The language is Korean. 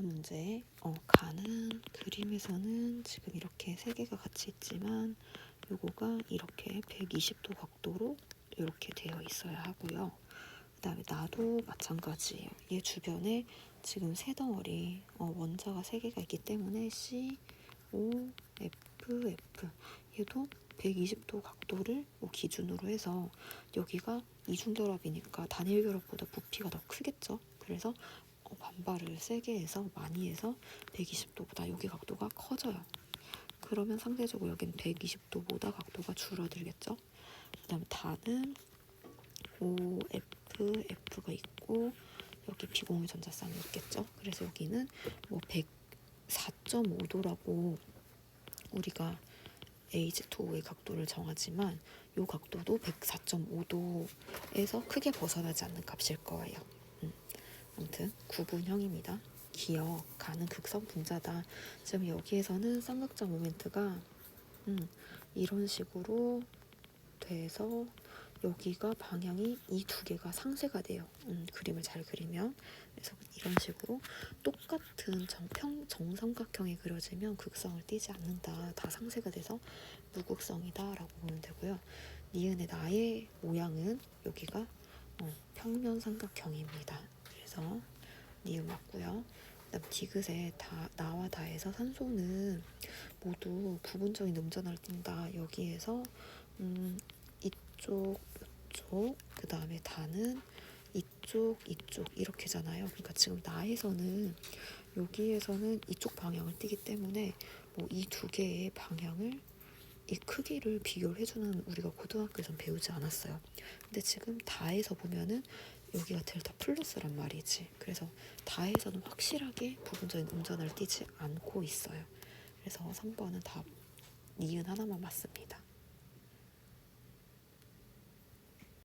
문제. 어, 가는 그림에서는 지금 이렇게 세 개가 같이 있지만 요거가 이렇게 120도 각도로 이렇게 되어 있어야 하고요. 그 다음에 나도 마찬가지예요. 얘 주변에 지금 세 덩어리 어, 원자가 세 개가 있기 때문에 C, O, F, F 얘도 120도 각도를 뭐 기준으로 해서 여기가 이중결합이니까 단일 결합보다 부피가 더 크겠죠. 그래서 어, 반발을 세게 해서 많이 해서 120도보다 여기 각도가 커져요. 그러면 상대적으로 여기는 120도보다 각도가 줄어들겠죠. 그 다음 다는 O, F, F가 있고 여기 비공유 전자쌍이 있겠죠. 그래서 여기는 뭐 104.5도라고 우리가 AZ2O의 각도를 정하지만 이 각도도 104.5도에서 크게 벗어나지 않는 값일 거예요. 음. 아무튼 구분형입니다. 기억, 가는 극성 분자다. 지금 여기에서는 쌍극자 모멘트가 음, 이런 식으로 돼서 여기가 방향이 이 두 개가 상쇄가 돼요. 음, 그림을 잘 그리면 그래서 이런 식으로 똑같은 정평 정삼각형이 그려지면 극성을 띠지 않는다. 다 상쇄가 돼서 무극성이다라고 보면 되고요. 니은의 나의 모양은 여기가 어, 평면 삼각형입니다. 그래서 니은 맞고요. 그다음 디귿에 다 나와 다에서 산소는 모두 부분적인 음전을 띈다. 여기에서 음, 이쪽 이쪽 그 다음에 다는 이쪽 이쪽 이렇게잖아요. 그러니까 지금 나에서는 여기에서는 이쪽 방향을 띄기 때문에 뭐 이 두 개의 방향을 이 크기를 비교를 해주는 우리가 고등학교에선 배우지 않았어요. 근데 지금 다에서 보면은 여기가 델타 플러스란 말이지. 그래서 다에서는 확실하게 부분적인 음전을 띄지 않고 있어요. 그래서 3번은 답 니은 하나만 맞습니다.